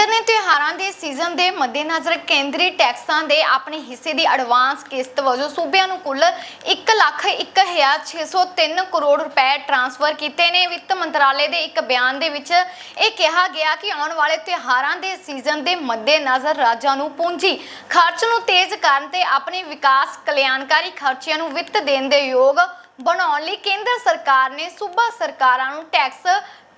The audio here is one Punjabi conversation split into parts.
ਕੇਂਦਰ ਨੇ ਤਿਉਹਾਰਾਂ ਦੇ ਸੀਜ਼ਨ ਦੇ ਮੱਦੇਨਜ਼ਰ ਕੇਂਦਰੀ ਟੈਕਸਾਂ ਦੇ ਆਪਣੇ ਹਿੱਸੇ ਦੀ ਐਡਵਾਂਸ ਕਿਸ਼ਤ ਵਜੋਂ ਸੂਬਿਆਂ ਨੂੰ ਕੁੱਲ 1,0603 ਕਰੋੜ ਰੁਪਏ ਟ੍ਰਾਂਸਫਰ ਕੀਤੇ ਨੇ। ਵਿੱਤ ਮੰਤਰਾਲੇ ਦੇ ਇੱਕ ਬਿਆਨ ਦੇ ਵਿੱਚ ਇਹ ਕਿਹਾ ਗਿਆ ਕਿ ਆਉਣ ਵਾਲੇ ਤਿਉਹਾਰਾਂ ਦੇ ਸੀਜ਼ਨ ਦੇ ਮੱਦੇਨਜ਼ਰ ਰਾਜਾਂ ਨੂੰ ਪੂੰਜੀ ਖਰਚ ਨੂੰ ਤੇਜ਼ ਕਰਨ ਤੇ ਆਪਣੇ ਵਿਕਾਸ ਕਲਿਆਣਕਾਰੀ ਖਰਚਿਆਂ ਨੂੰ ਵਿੱਤ ਦੇਣ ਦੇ ਯੋਗ ਬਣਾਉਣ ਲਈ ਕੇਂਦਰ ਸਰਕਾਰ ਨੇ ਸੂਬਾ ਸਰਕਾਰਾਂ ਨੂੰ ਟੈਕਸ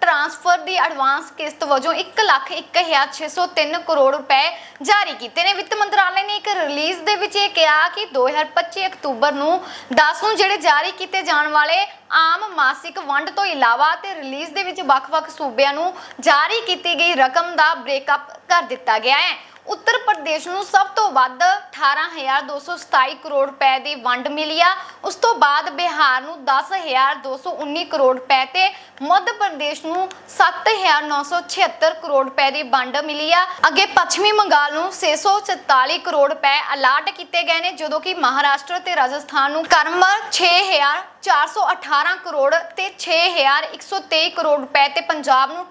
ਟ੍ਰਾਂਸਫਰ ਦੀ ਐਡਵਾਂਸ ਕਿਸ਼ਤ ਵਜੋਂ 1,0603 ਕਰੋੜ ਰੁਪਏ ਜਾਰੀ ਕੀਤੇ ਨੇ। ਵਿੱਤ ਮੰਤਰਾਲੇ ਨੇ ਇੱਕ ਰਿਲੀਜ਼ ਦੇ ਵਿੱਚ ਇਹ ਕਿਹਾ ਕਿ 2025 ਅਕਤੂਬਰ ਨੂੰ 10 ਨੂੰ ਜਿਹੜੇ ਜਾਰੀ ਕੀਤੇ ਜਾਣ ਵਾਲੇ ਆਮ ਮਾਸਿਕ ਵੰਡ ਤੋਂ ਇਲਾਵਾ ਤੇ ਰਿਲੀਜ਼ ਦੇ ਵਿੱਚ ਵੱਖ-ਵੱਖ ਸੂਬਿਆਂ ਨੂੰ ਜਾਰੀ ਕੀਤੀ ਗਈ ਰਕਮ ਦਾ ਬ੍ਰੇਕਅਪ ਕਰ ਦਿੱਤਾ ਗਿਆ ਹੈ। ਉੱਤਰ ਪ੍ਰਦੇਸ਼ ਨੂੰ ਸਭ ਤੋਂ ਵੱਧ 18227 ਕਰੋੜ ਰੁਪਏ ਦੀ ਵੰਡ ਮਿਲੀ ਆ। ਉਸ ਤੋਂ ਬਾਅਦ ਬਿਹਾਰ ਨੂੰ 10219 ਕਰੋੜ ਰੁਪਏ ਤੇ ਮੱਧ ਪ੍ਰਦੇਸ਼ ਨੂੰ 7976 ਕਰੋੜ ਰੁਪਏ ਦੀ ਵੰਡ ਮਿਲੀ ਆ। ਅੱਗੇ ਪੱਛਮੀ ਬੰਗਾਲ ਨੂੰ 644 ਕਰੋੜ ਰੁਪਏ ਅਲਾਟ ਕੀਤੇ ਗਏ ਨੇ, ਜਦੋਂ ਕਿ ਮਹਾਰਾਸ਼ਟਰ ਤੇ ਰਾਜਸਥਾਨ ਨੂੰ ਕਰਮਰ 6418 ਕਰੋੜ ਤੇ 6123 ਕਰੋੜ ਰੁਪਏ ਤੇ ਪੰਜਾਬ ਨੂੰ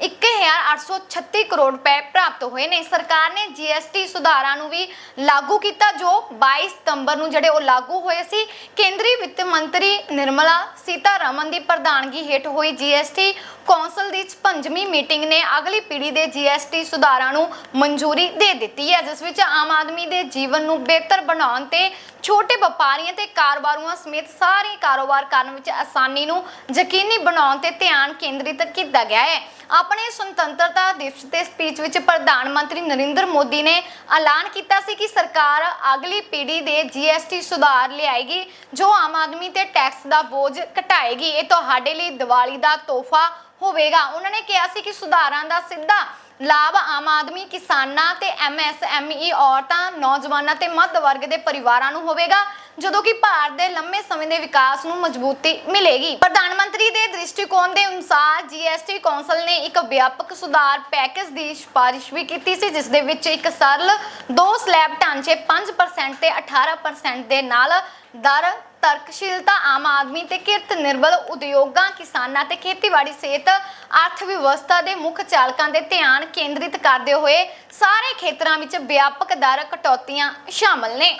1836 ਕਰੋੜ ਰੁਪਏ ਪ੍ਰਾਪਤ ਹੋਏ ਨੇ। ਸਰਕਾਰ ਨੇ ਜੀਐਸਟੀ ਸੁਧਾਰਾਂ ਨੂੰ ਵੀ ਲਾਗੂ ਕੀਤਾ, ਜੋ 22 ਸਤੰਬਰ ਨੂੰ ਜਿਹੜੇ ਉਹ ਲਾਗੂ ਹੋਏ ਸੀ। ਕੇਂਦਰੀ ਵਿੱਤ ਮੰਤਰੀ ਨਿਰਮਲਾ ਸੀਤਾਰਮਨ ਦੀ ਪ੍ਰਧਾਨਗੀ ਹੇਠ ਹੋਈ ਜੀਐਸਟੀ ਕੌਂਸਲ ਦੀ ਪੰਜਵੀਂ ਮੀਟਿੰਗ ਨੇ ਅਗਲੀ ਪੀੜ੍ਹੀ ਦੇ ਜੀਐਸਟੀ ਸੁਧਾਰਾਂ ਨੂੰ ਮਨਜ਼ੂਰੀ ਦੇ ਦਿੱਤੀ ਹੈ, ਜਿਸ ਵਿੱਚ ਆਮ ਆਦਮੀ ਦੇ ਜੀਵਨ ਨੂੰ ਬਿਹਤਰ ਬਣਾਉਣ ਤੇ ਛੋਟੇ ਵਪਾਰੀਆਂ ਤੇ ਕਾਰੋਬਾਰੀਆਂ ਸਮੇਤ ਸਾਰੇ ਕਾਰੋਬਾਰ ਕਰਨ ਵਿੱਚ ਆਸਾਨੀ ਨੂੰ ਯਕੀਨੀ ਬਣਾਉਣ ਤੇ ਧਿਆਨ ਕੇਂਦਰਿਤ ਕੀਤਾ ਗਿਆ ਹੈ। ਆਪਣੇ ਸੁਤੰਤਰਤਾ ਦਿਵਸ ਤੇ ਸਪੀਚ ਵਿੱਚ ਪ੍ਰਧਾਨ ਮੰਤਰੀ ਨਰਿੰਦਰ ਮੋਦੀ ਨੇ ਐਲਾਨ ਕੀਤਾ ਸੀ ਕਿ ਸਰਕਾਰ ਅਗਲੀ ਪੀੜ੍ਹੀ ਦੇ ਜੀਐਸਟੀ ਸੁਧਾਰ ਲਿਆਏਗੀ, ਜੋ ਆਮ ਆਦਮੀ ਤੇ ਟੈਕਸ ਦਾ ਬੋਝ ਘਟਾਏਗੀ। ਇਹ ਤੁਹਾਡੇ ਲਈ ਦੀਵਾਲੀ ਦਾ ਤੋਹਫਾ ਹੋਵੇਗਾ। ਉਹਨਾਂ ਨੇ ਕਿਹਾ ਸੀ ਕਿ ਸੁਧਾਰਾਂ ਦਾ ਸਿੱਧਾ ਲਾਭ ਆਮ ਆਦਮੀ, ਕਿਸਾਨਾਂ ਤੇ ਐਮਐਸਐਮਈ ਔਰਤਾਂ, ਨੌਜਵਾਨਾਂ ਤੇ ਮੱਧ ਵਰਗ ਦੇ ਪਰਿਵਾਰਾਂ ਨੂੰ ਹੋਵੇਗਾ। ਜਦੋਂ ਕਿ ਭਾਰਤ ਦੇ ਲੰਮੇ ਸਮੇਂ ਦੇ ਵਿਕਾਸ ਨੂੰ ਮਜ਼ਬੂਤੀ ਮਿਲੇਗੀ। ਪ੍ਰਧਾਨ ਮੰਤਰੀ ਦੇ ਦ੍ਰਿਸ਼ਟੀਕੋਣ ਦੇ ਅਨੁਸਾਰ ਜੀਐਸਟੀ ਕੌਂਸਲ ਨੇ ਇੱਕ ਵਿਆਪਕ ਸੁਧਾਰ ਪੈਕੇਜ ਦੀ ਸਿਫਾਰਿਸ਼ ਵੀ ਕੀਤੀ ਸੀ, ਜਿਸ ਦੇ ਵਿੱਚ ਇੱਕ ਸਰਲ ਦੋ ਸਲੈਬ ਢਾਂਚੇ 5% ਤੇ 18% ਦੇ ਨਾਲ ਦਰ, ਤਰਕਸ਼ੀਲਤਾ ਆਮ ਆਦਮੀ ਤੇ ਕਿਰਤ ਨਿਰਬਲ ਉਦਯੋਗਾਂ, ਕਿਸਾਨਾਂ ਤੇ ਖੇਤੀਬਾੜੀ ਸਿਹਤ, ਅਰਥ ਵਿਵਸਥਾ ਦੇ ਮੁੱਖ ਚਾਲਕਾਂ ਦੇ ਧਿਆਨ ਕੇਂਦਰਿਤ ਕਰਦੇ ਹੋਏ ਸਾਰੇ ਖੇਤਰਾਂ ਵਿੱਚ ਵਿਆਪਕ ਦਰ ਕਟੌਤੀਆਂ ਸ਼ਾਮਲ ਨੇ।